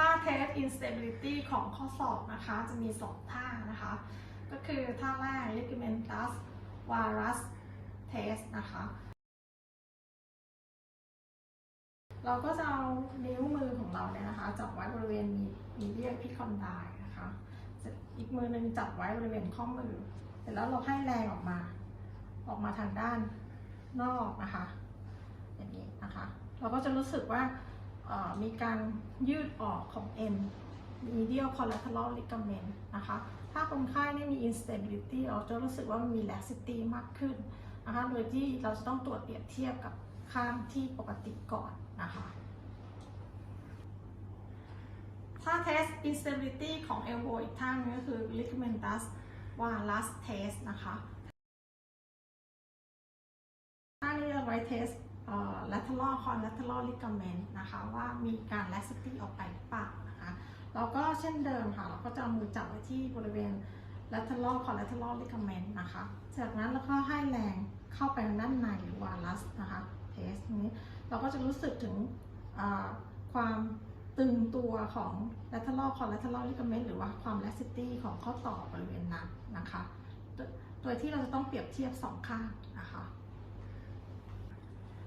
ถ้า test instability ของข้อสอบนะคะ จะมี 2 ท่านะคะ ก็คือท่าแรก ligamentus varus test นะคะ เราก็จะเอานิ้วมือของเราเนี่ยนะคะ จับไว้บริเวณมีเดียพิคอนไดนะคะอีกมือหนึ่งจับไว้บริเวณข้อมือ เสร็จแล้วเราให้แรงออกมา ออกมาทางด้านนอกนะคะ อย่างนี้นะคะ เราก็จะรู้สึกว่า มีการยืดออกของเอ็น medial collateral ligament นะคะ ถ้าคนไข้ไม่มี instability เราจะรู้สึกว่ามี laxity มากขึ้นนะคะ โดยที่เราจะต้องตรวจเปรียบเทียบกับข้างที่ปกติก่อนนะคะ ถ้า test instability ของ elbow อีกท่านึงก็คือ ligamentus varus test นะคะท่านี้เราไว้ test เอ่อ lateral collateral ligament นะคะว่ามีการ laxity ออกไปหรือเปล่านะคะเราก็เช่นเดิมค่ะ เราก็จะเอามือจับไว้ที่บริเวณ lateral collateral ligament นะคะ จากนั้นเราก็ให้แรงเข้าไปทางด้านในหรือ varus นะคะ test นี้เราก็จะรู้สึกถึงอ่าความตึงตัวของ lateral collateral ligament หรือว่าความ laxity ของข้อต่อบริเวณนั้นนะคะ โดยโดยที่เราจะต้องเปรียบเทียบสองข้างนะคะ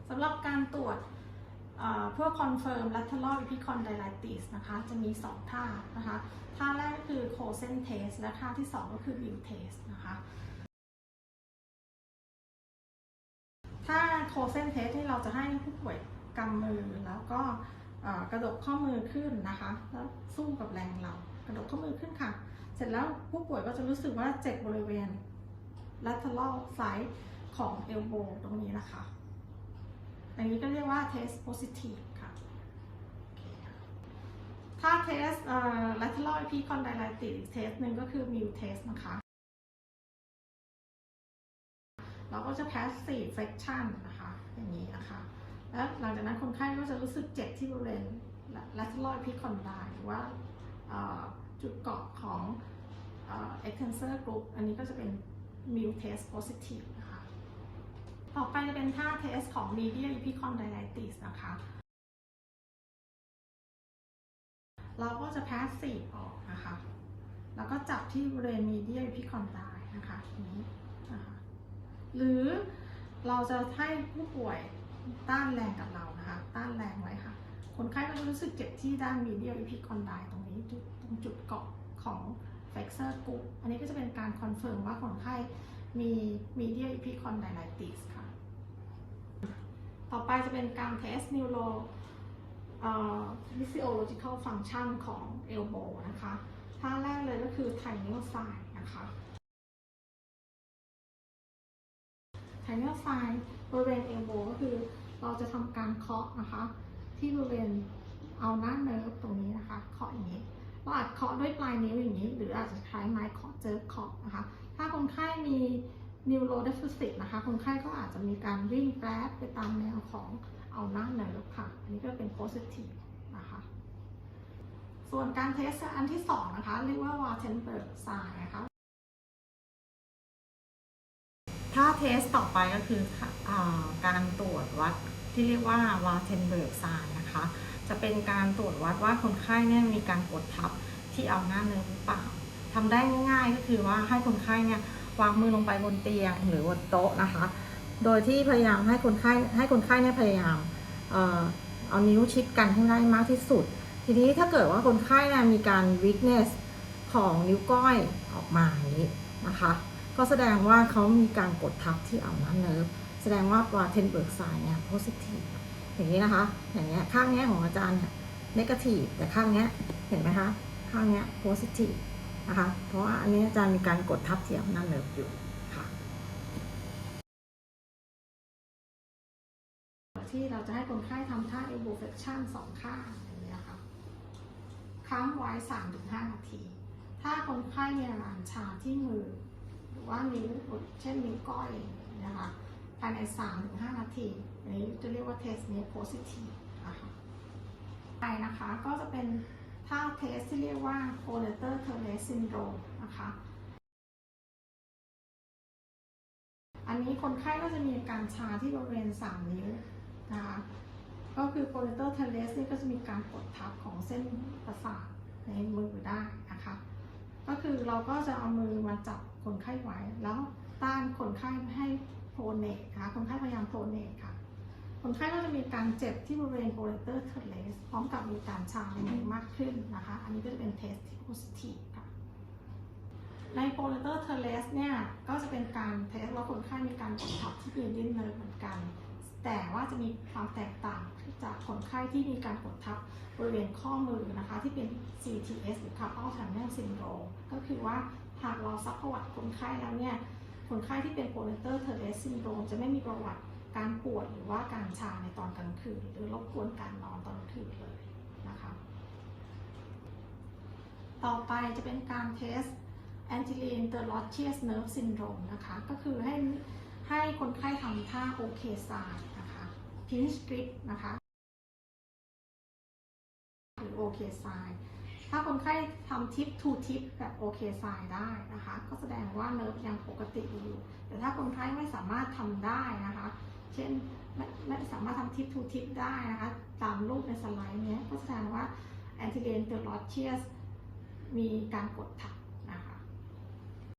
สำหรับการตรวจเอ่อเพื่อ confirm lateral epicondylitis นะคะ จะมี 2 ท่านะคะ ท่าแรกก็คือ Cosen test และท่าที่ 2 ก็คือ View test นะคะ ถ้า Cosen test ที่เราจะให้ผู้ป่วยกำมือแล้วก็กระดกข้อมือขึ้นนะคะ แล้วสู้กับแรงเรากระดกข้อมือขึ้นค่ะ เสร็จแล้วผู้ป่วยก็จะรู้สึกว่าเจ็บบริเวณ lateral side ของ elbow ตรงนี้นะคะ อย่างนี้ก็เรียกว่า test positive ค่ะ ถ้า test lateral epicondylitis test หนึ่งก็คือ mu test นะคะ เราก็จะ passive flexion นะคะ อย่างนี้นะคะ แล้วหลังจากนั้นคนไข้ก็จะรู้สึกเจ็บที่บริเวณ lateral epicondyl หรือว่าจุดเกาะของ extensor group อันนี้ก็จะเป็น mu test positive นะคะ ต่อไปจะเป็นท่าเทสของ medial epicondylitis นะคะ เราก็จะ passive ออกนะคะ แล้วก็จับที่บริเวณ medial epicondyl นะคะอย่างนี้นะคะหรือเราจะให้ผู้ป่วยต้านแรงกับเรานะคะ ต้านแรงไว้ค่ะ คนไข้ก็จะรู้สึกเจ็บที่ด้าน medial epicondyl ตรงนี้ตรงจุดเกาะของ flexor group อันนี้ก็จะเป็นการคอนเฟิร์มว่าคนไข้มี medial epicondylitis ค่ะ ต่อไปจะเป็นการ test neuro เอ่อ physiological function ของ elbow นะคะท่าแรกเลยก็คือ tinial side นะคะ tinial side บริเวณ elbow ก็คือเราจะทำการเคาะนะคะ ที่บริเวณเอาหน้าเนิร์ฟตรงนี้นะคะเคาะอย่างนี้เราอาจเคาะด้วยปลายนิ้วอย่างนี้ หรืออาจจะใช้ไม้เคาะเจอเคาะนะคะ ถ้าคนไข้มี neurodeficit นะคะ คนไข้ก็อาจจะมีการวิ่งแปรไปตามแนวของเอาหน้าเนิร์ฟค่ะ อันนี้ก็เป็น positive นะคะ ส่วนการเทสอันที่สองนะคะ เรียกว่า Wartenberg sign นะคะ ถ้าเทสต่อไปก็คืออการตรวจวัดที่เรียกว่าวาเทนเบิร์กซายนะคะ จะเป็นการตรวจวัดว่าคนไข้เนี่ยมีการกดทับที่เอาหน้าเนื้อหรือเปล่าทำได้ง่ายๆก็คือว่าให้คนไข้เนี่ย วางมือลงไปบนเตียงหรือบนโต๊ะนะคะ โดยที่พยายามให้คนไข้ให้คนไข้เนี่ยพยายามเอ่อเอานิ้วชิดกันให้ได้มากที่สุด ทีนี้ถ้าเกิดว่าคนไข้เนี่ยมีการ weakness ของนิ้วก้อยออกมาอย่างนี้นะคะ ก็แสดงว่าเขามีการกดทับที่เอาน้ำเนิร์ฟแสดงว่าปลาเทนเบิร์กไซน์เนี่ยโพซิทีฟอย่างนี้นะคะ อย่างเงี้ยข้างเนี้ยของอาจารย์เนี่ยนกาทีฟแต่ข้างเนี้ยเห็นไหมคะ ข้างเนี้ยโพซิทีฟ นะคะ เพราะว่าอันนี้อาจารย์มีการกดทับที่เอาน้ำเนิร์ฟอยู่ค่ะ ที่เราจะให้คนไข้ทำท่า elbow flexion สองข้างอย่างนี้ยค่ะค้างไว้ 3-5 นาที ถ้าคนไข้มีอาการชาที่มือ หรือว่านิ้วเช่นนิ้วก้อยนะคะภายใน 3-5 นาทีอันนี้จะเรียกว่าเทสนี้ positive นะคะไปนะคะก็จะเป็น ท่าเทสที่เรียกว่า collateral teres syndrome นะคะ อันนี้คนไข้ก็จะมีอาการชาที่บริเวณ3นิ้วนะคะก็คือโปรเตอร์เทเลสนี่ก็จะมีการกดทับของเส้นประสาทในมือได้นะคะ ก็คือเราก็จะเอามือมาจับคนไข้ไว้ แล้วต้านคนไข้ให้โพเนตนะคะคนไข้พยายามโพเนตค่ะ คนไข้ก็จะมีการเจ็บที่บริเวณโปรเตอร์เทเลสพร้อมกับมีการชาในมือมากขึ้นนะคะ อันนี้ก็จะเป็นเทสที่ positive ค่ะ ในโปรเตอร์เทเลสเนี่ย ก็จะเป็นการเทสว่าคนไข้มีการกดทับที่ยืนดิ้นเนินเหมือนกัน แต่ว่าจะมีความแตกต่างจากคนไข้ที่มีการกดทับบริเวณข้อมือนะคะ ที่เป็น CTS หรือ Carpal Tunnel Syndrome ก็คือว่าหากเราซักประวัติคนไข้แล้วเนี่ย คนไข้ที่เป็น Pointer Teres Syndrome จะไม่มีประวัติ การปวดหรือว่าการชาในตอนกลางคืน หรือรบกวนการนอนตอนกลางคืนเลยนะคะ ต่อไปจะเป็นการเทส anterior interlockius nerve syndrome นะคะ ก็คือให้ให้คนไข้ทำท่า OK side นะคะ pinch grip นะคะ หรือ OK side ถ้าคนไข้ทำทิป to tip แบบ OK side ได้นะคะ ก็แสดงว่าเนิร์ฟยังปกติอยู่ แต่ถ้าคนไข้ไม่สามารถทำได้นะคะ เช่นไม่ไม่สามารถทำทิปทูทิปได้นะคะ ตามรูปในสไลด์เนี้ยก็แสดงว่าแอนติเจนต่อลอตเชียสมีการกดทับ